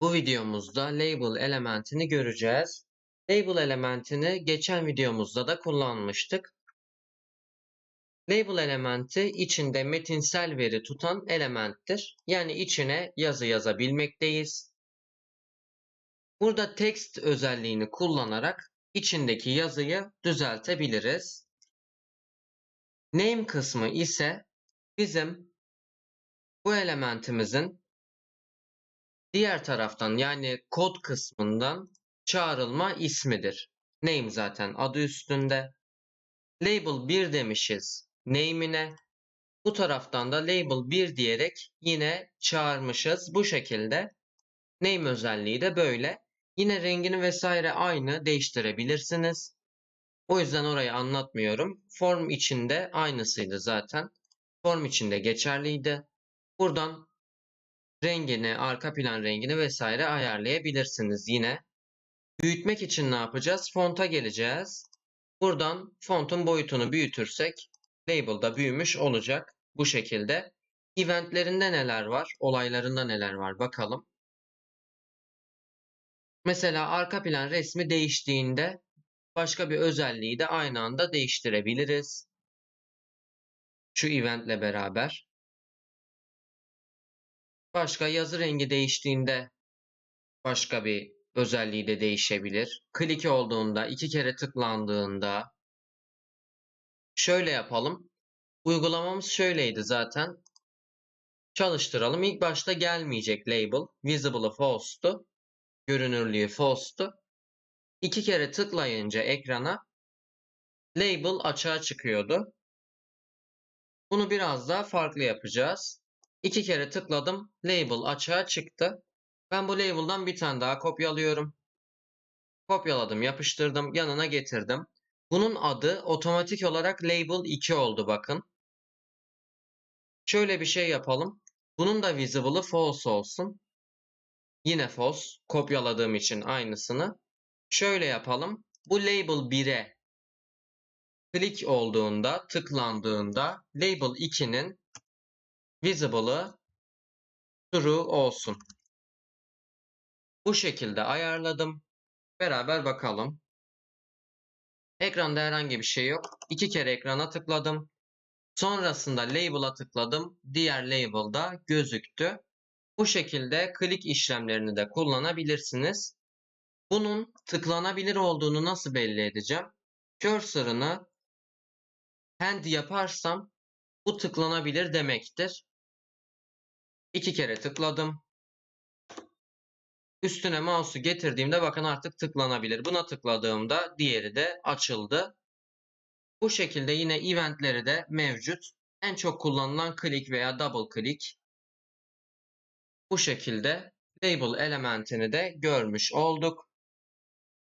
Bu videomuzda label elementini göreceğiz. Label elementini geçen videomuzda da kullanmıştık. Label elementi içinde metinsel veri tutan elementtir. Yani içine yazı yazabilmekteyiz. Burada text özelliğini kullanarak içindeki yazıyı düzeltebiliriz. Name kısmı ise bizim bu elementimizin diğer taraftan yani kod kısmından çağrılma ismidir. Name zaten adı üstünde. Label 1 demişiz name'ine. Bu taraftan da label 1 diyerek yine çağırmışız. Bu şekilde name özelliği de böyle. Yine rengini vesaire aynı değiştirebilirsiniz. O yüzden orayı anlatmıyorum. Form içinde aynısıydı zaten. Form içinde geçerliydi. Buradan rengini, arka plan rengini vesaire ayarlayabilirsiniz yine. Büyütmek için ne yapacağız? Fonta geleceğiz. Buradan fontun boyutunu büyütürsek label'da büyümüş olacak. Bu şekilde. Eventlerinde neler var? Olaylarında neler var? Bakalım. Mesela arka plan resmi değiştiğinde başka bir özelliği de aynı anda değiştirebiliriz. Şu eventle beraber. Başka yazı rengi değiştiğinde başka bir özelliği de değişebilir. Click olduğunda, iki kere tıklandığında. Şöyle yapalım. Uygulamamız şöyleydi zaten. Çalıştıralım. İlk başta gelmeyecek label. Visible'ı false'tu. Görünürlüğü false'tu. İki kere tıklayınca ekrana label açığa çıkıyordu. Bunu biraz daha farklı yapacağız. İki kere tıkladım. Label açığa çıktı. Ben bu label'dan bir tane daha kopyalıyorum. Kopyaladım, yapıştırdım, yanına getirdim. Bunun adı otomatik olarak label 2 oldu bakın. Şöyle bir şey yapalım. Bunun da visible'ı false olsun. Yine false. Kopyaladığım için aynısını. Şöyle yapalım. Bu label 1'e click olduğunda, tıklandığında label 2'nin visible'ı true olsun. Bu şekilde ayarladım. Beraber bakalım. Ekranda herhangi bir şey yok. İki kere ekrana tıkladım. Sonrasında label'a tıkladım. Diğer label'da gözüktü. Bu şekilde klik işlemlerini de kullanabilirsiniz. Bunun tıklanabilir olduğunu nasıl belli edeceğim? Cursor'ını hand yaparsam bu tıklanabilir demektir. İki kere tıkladım. Üstüne mouse'u getirdiğimde bakın artık tıklanabilir. Buna tıkladığımda diğeri de açıldı. Bu şekilde yine eventleri de mevcut. En çok kullanılan click veya double click. Bu şekilde label elementini de görmüş olduk.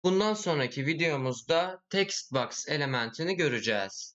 Bundan sonraki videomuzda text box elementini göreceğiz.